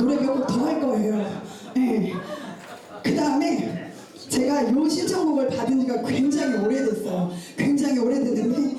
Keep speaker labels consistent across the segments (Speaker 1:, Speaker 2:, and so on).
Speaker 1: 노래
Speaker 2: 몇 곡 더 할 거예요. 예. 네. 그 다음에 제가 요 신청곡을 받은 지가 굉장히 오래됐어요. 굉장히 오래됐는데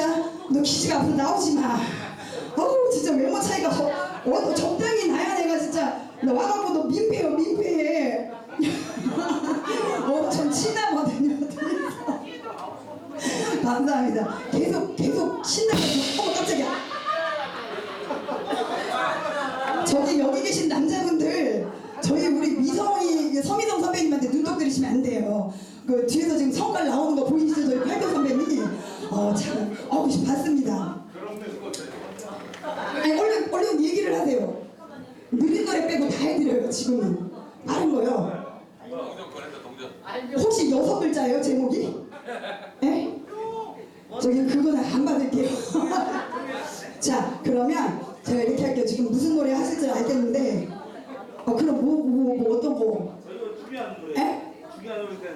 Speaker 2: 진짜? 너 기지가 앞으로 나오지 마. 어우 진짜 외모 차이가 어, 어 적당히 나야 내가 진짜. 너 와갖고 너 민폐요 민폐 저기 그거는 안 받을게요. 자, 그러면 제가 이렇게 할게요. 지금 무슨 노래 하실 줄 알겠는데, 어, 그럼 뭐, 뭐, 뭐 어떤 거? 에?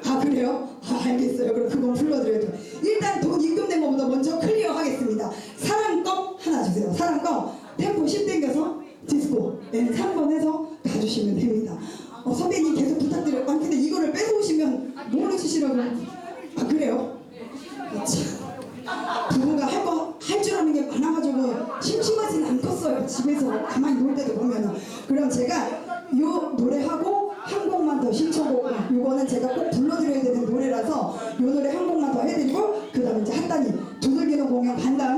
Speaker 2: 아, 그래요? 아, 알겠어요. 그럼 그건 불러드려야 돼요. 일단 돈 입금된 것보다 먼저 클리어 하겠습니다. 사랑껌 하나 주세요. 사랑껌 템포 10 당겨서 디스코 네, 3번 해서 가주시면 됩니다. 어, 선배님 계속 부탁드려요. 아니, 근데 이거를 뺏어오시면 모르시시라고. 아, 그래요? 심심하진 않겠어요. 집에서 가만히 놀 때도 보면은. 그럼 제가 요 노래하고 한 곡만 더 신청곡 요거는 제가 꼭 불러드려야 되는 노래라서 요 노래 한 곡만 더 해드리고 그 다음에 이제 한 단위 두들기는 공연 간 다음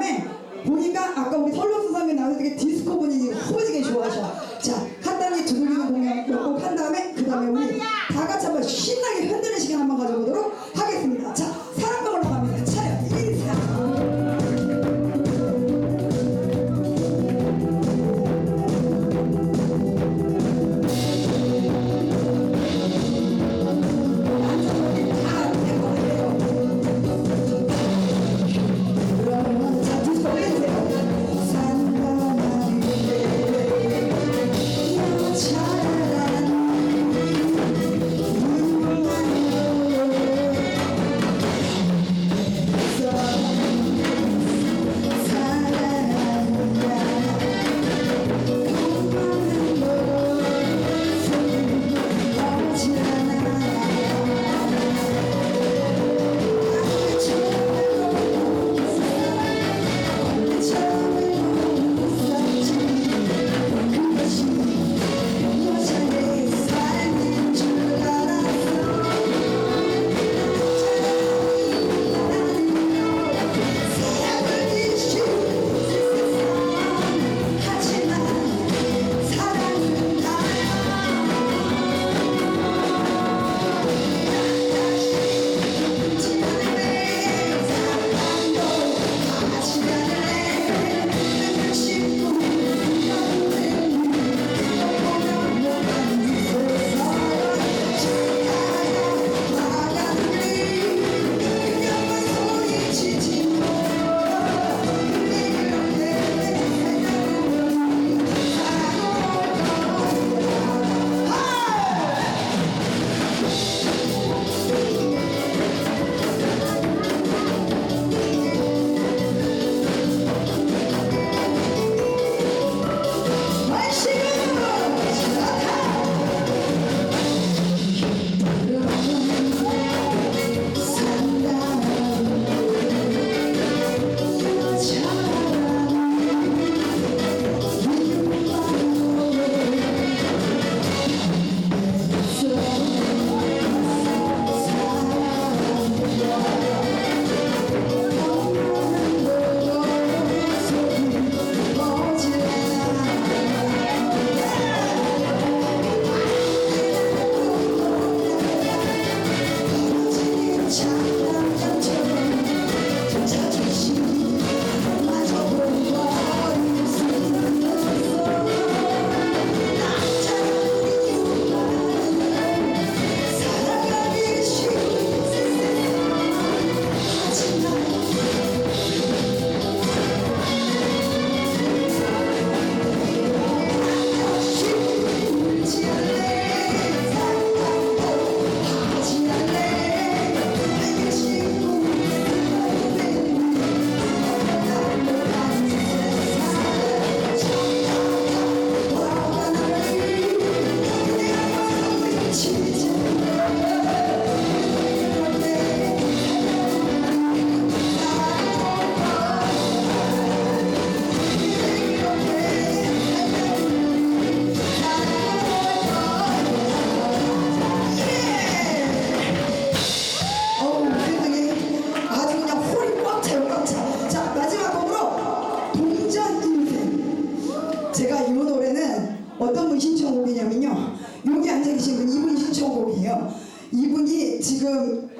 Speaker 2: 이분이 지금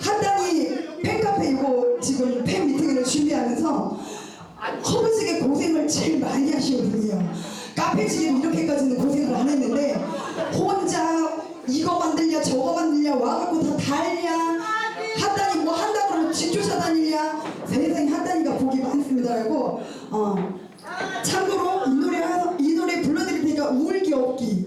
Speaker 2: 한단이 팬카페 이거 지금 팬 미팅을 준비하면서 허브스게 고생을 제일 많이 하시는 분이에요. 카페 지금 이렇게까지는 고생을 안 했는데 혼자 이거 만들냐 저거 만들냐 와갖고 다 달냐 한단이 뭐 한다고 쥐쫓아 다니냐 세상에 한단이가 복이 많습니다 라고 어 참고로 이 노래 하- 이 노래 불러드릴 테니까 울기 없기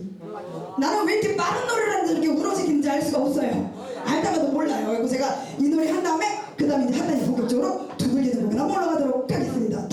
Speaker 2: 나는 왜 이렇게 빠른 노래를 하는데 이렇게 울어지는지 알 수가 없어요. 알다가도 몰라요. 그리고 제가 이 노래 한 다음에 그 다음에 이제 한단이 본격적으로 두들기는 한번 올라가도록 하겠습니다.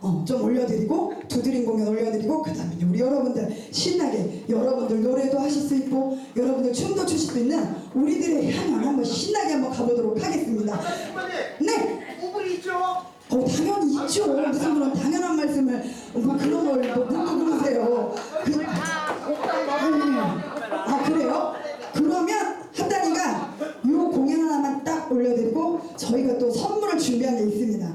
Speaker 2: 어, 좀 올려드리고 두드린 공연 올려드리고 그 다음에 우리 여러분들 신나게 여러분들 노래도 하실 수 있고 여러분들 춤도 추실 수 있는 우리들의 향연 한번 신나게 한번 가보도록 하겠습니다. 네.
Speaker 3: 구분이 있죠?
Speaker 2: 어, 당연히 있죠. 무슨 그런 당연한 말씀을 뭐 그런 걸뭐 묻고 그러세요. 그, 아 그래요? 그러면 한단이가 요 공연 하나만 딱 올려드리고 저희가 또 선물을 준비한 게 있습니다.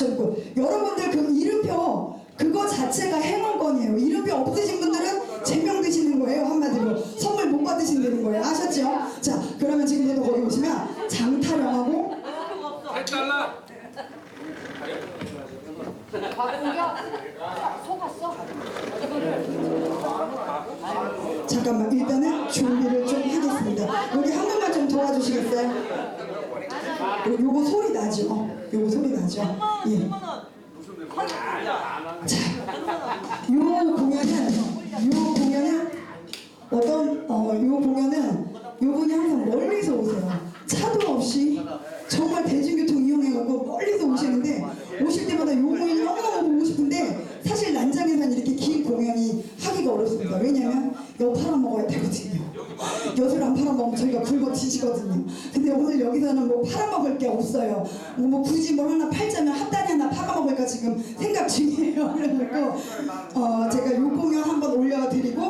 Speaker 2: 추천권. 여러분들 그 이름표 그거 자체가 행운권이에요. 이름표 없으신 분들은 제명되시는 거예요. 한마디로 선물 못 받으시는 거예요. 아셨죠? 자 그러면 지금부터 거기 보시면 장타령하고
Speaker 3: 100달러.
Speaker 4: 박은경 속았어?
Speaker 2: 잠깐만 일단은 준비를 좀 하겠습니다. 여기 한 번만 좀 도와주시겠어요? 요- 요거 소리 나죠? 요거 소리 나죠? 예. 자, 요 공연은 요 공연은 어떤 어요 공연은 요 분이 항상 멀리서 오세요. 차도 없이 정말 대중교통 이용해갖고 멀리서 오시는데 오실 때마다 요 공연이 너무너무 보고 싶은데 사실 난장에서는 이렇게 긴 공연이 하기가 어렵습니다. 왜냐면 여 팔아먹어야 되거든요. 엿을 안 팔아먹으면 저희가 굶어 지시거든요. 근데 오늘 여기서는 뭐 팔아먹을 게 없어요. 뭐, 뭐 굳이 뭘 하나 팔자면 핫다리 하나 팔아먹을까 지금 생각 중이에요. 그래가지고 어, 제가 요 공연 올려드리고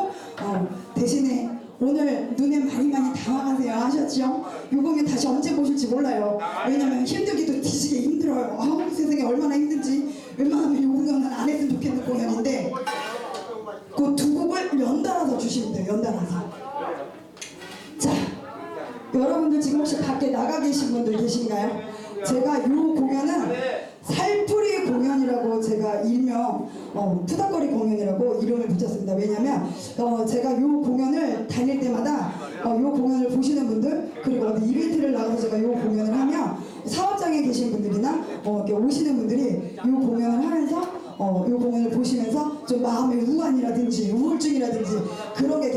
Speaker 2: 어, 대신에 오늘 눈에 많이 많이 담아가세요 하셨죠? 요 공연 다시 언제 보실지 몰라요. 왜냐면 힘들기도 뒤지게 힘들어요. 아우 세상에 얼마나 힘든지 웬만하면 요 공연은 안 했으면 좋겠는 공연인데 그 두 곡을 연달아서 주시면 돼요. 연달아서. 자, 여러분들 지금 혹시 밖에 나가 계신 분들 계신가요? 제가 이 공연은 살풀이 공연이라고 제가 일명 어, 푸닥거리 공연이라고 이름을 붙였습니다. 왜냐면 어, 제가 이 공연을 다닐 때마다 어, 이 공연을 보시는 분들 그리고 어디 이벤트를 나가서 제가 이 공연을 하면 사업장에 계신 분들이나 어, 이렇게 오시는 분들이 이 공연을 하면서 어, 이 공연을 보시면서 좀 마음의 우환이라든지 우울증이라든지 그런 게